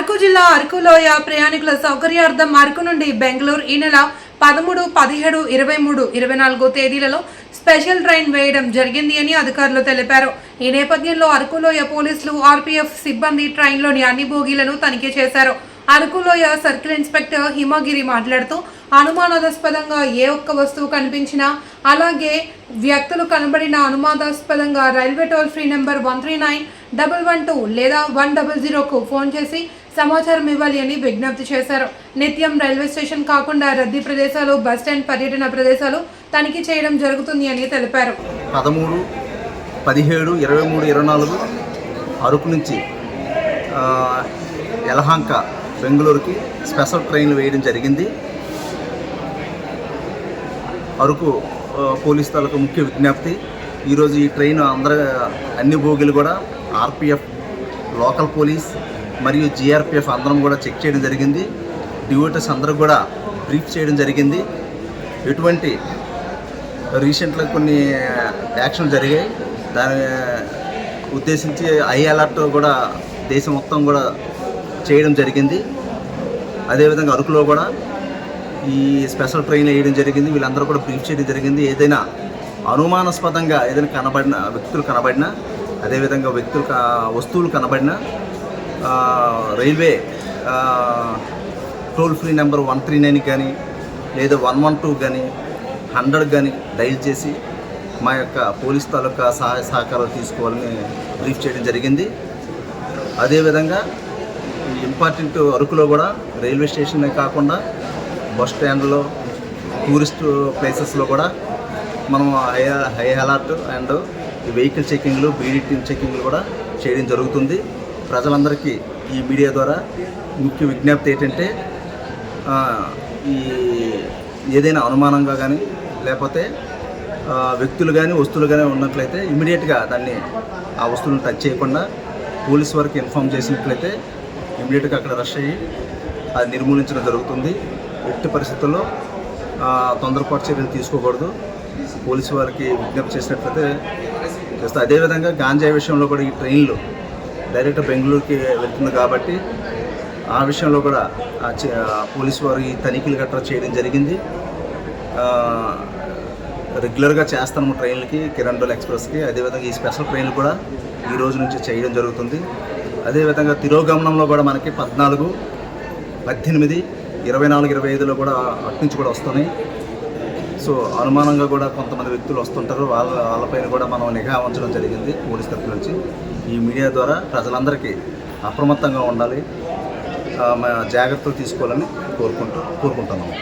అరకు జిల్లా అరకులోయ ప్రయాణికుల సౌకర్యార్థం అరకు నుండి బెంగళూరు ఈ నెల పదమూడు పదిహేడు ఇరవై మూడు ఇరవై నాలుగు తేదీలలో స్పెషల్ ట్రైన్ వేయడం జరిగింది అని అధికారులు తెలిపారు. ఈ నేపథ్యంలో అరకులోయ పోలీసులు ఆర్పీఎఫ్ సిబ్బంది ట్రైన్లోని అన్ని బోగీలను తనిఖీ చేశారు. అరకులోయ సర్కిల్ ఇన్స్పెక్టర్ హిమగిరి మాట్లాడుతూ అనుమానాస్పదంగా ఏ ఒక్క వస్తువు కనిపించినా అలాగే వ్యక్తులు కనబడిన అనుమానాస్పదంగా railway toll free number one three nine double one two లేదా వన్ డబల్ జీరోకు ఫోన్ చేసి సమాచారం ఇవ్వాలి అని విజ్ఞప్తి చేశారు. నిత్యం రైల్వే స్టేషన్ కాకుండా రద్దీ ప్రదేశాలు బస్టాండ్ పర్యటన ప్రదేశాలు తనిఖీ చేయడం జరుగుతుంది అని తెలిపారు. పదమూడు పదిహేడు ఇరవై మూడు ఇరవై నాలుగు అరకు నుంచి యలహంక బెంగళూరుకి స్పెషల్ ట్రైన్లు వేయడం జరిగింది. అరకు పోలీస్ తాలూకు ముఖ్య విజ్ఞప్తి. ఈరోజు ఈ ట్రైన్ అందరు అన్ని భోగిలు కూడా ఆర్పిఎఫ్ లోకల్ పోలీస్ మరియు జిఆర్పిఎఫ్ అందరం కూడా చెక్ చేయడం జరిగింది. డివోటర్స్ అందరూ కూడా బ్రీఫ్ చేయడం జరిగింది. ఎటువంటి రీసెంట్గా కొన్ని యాక్షన్లు జరిగాయి. దాని ఉద్దేశించి ఐ అలర్ట్ కూడా దేశం మొత్తం కూడా చేయడం జరిగింది. అదేవిధంగా అరకులో కూడా ఈ స్పెషల్ ట్రైన్ వేయడం జరిగింది. వీళ్ళందరూ కూడా బ్రీఫ్ చేయడం జరిగింది. ఏదైనా అనుమానాస్పదంగా ఏదైనా కనబడిన వ్యక్తులు కనబడినా అదేవిధంగా వ్యక్తులు వస్తువులు కనబడినా railway toll free number one three nine కానీ లేదా వన్ వన్ టూ కానీ హండ్రెడ్ కానీ డైల్ చేసి మా యొక్క పోలీస్ తాలూకా సహాయ సహకారాలు తీసుకోవాలని బ్రీఫ్ చేయడం జరిగింది. అదేవిధంగా ఇంపార్టెంట్ అరకులో కూడా రైల్వే స్టేషన్ కాకుండా బస్ స్టాండ్లో టూరిస్ట్ ప్లేసెస్లో కూడా మనం high high alert and vehicle చెకింగ్లు beedi చెకింగ్లు కూడా చేయడం జరుగుతుంది. ప్రజలందరికీ ఈ మీడియా ద్వారా ముఖ్య విజ్ఞప్తి ఏంటంటే ఈ ఏదైనా అనుమానంగా కానీ లేకపోతే వ్యక్తులు కానీ వస్తువులు కానీ ఉన్నట్లయితే ఇమీడియట్గా దాన్ని ఆ వస్తువులను టచ్ చేయకుండా పోలీస్ వారికి ఇన్ఫామ్ చేసినట్లయితే ఇమీడియట్గా అక్కడ రష్ అయ్యి అది నిర్మూలించడం జరుగుతుంది. ఎట్టి పరిస్థితుల్లో తొందరపాటు చర్యలు తీసుకోకూడదు. పోలీసు వారికి విజ్ఞప్తి చేసినట్లయితే చేస్తే అదేవిధంగా గాంజా విషయంలో కూడా ఈ ట్రైన్లు డైరెక్ట్ బెంగళూరుకి వెళ్తుంది కాబట్టి ఆ విషయంలో కూడా ఆ చే- పోలీసు వారు ఈ తనిఖీలు గట్రా చేయడం జరిగింది. రెగ్యులర్గా చేస్తాము ట్రైన్లకి కిరణ్డోల్ ఎక్స్ప్రెస్కి. అదేవిధంగా ఈ స్పెషల్ ట్రైన్లు కూడా ఈ రోజు నుంచి చేయడం జరుగుతుంది. అదేవిధంగా తిరోగమనంలో కూడా మనకి పద్నాలుగు పద్దెనిమిది ఇరవై నాలుగు ఇరవై ఐదులో కూడా అటు నుంచి కూడా వస్తున్నాయి. సో అనుమానంగా కూడా కొంతమంది వ్యక్తులు వస్తుంటారు. వాళ్ళ వాళ్ళపైన కూడా మనం నిఘా ఉంచడం జరిగింది పోలీస్ తరఫు నుంచి. ఈ మీడియా ద్వారా ప్రజలందరికీ అప్రమత్తంగా ఉండాలి. జాగ్రత్తలు తీసుకోవాలని కోరుకుంటూ కోరుకుంటున్నాము.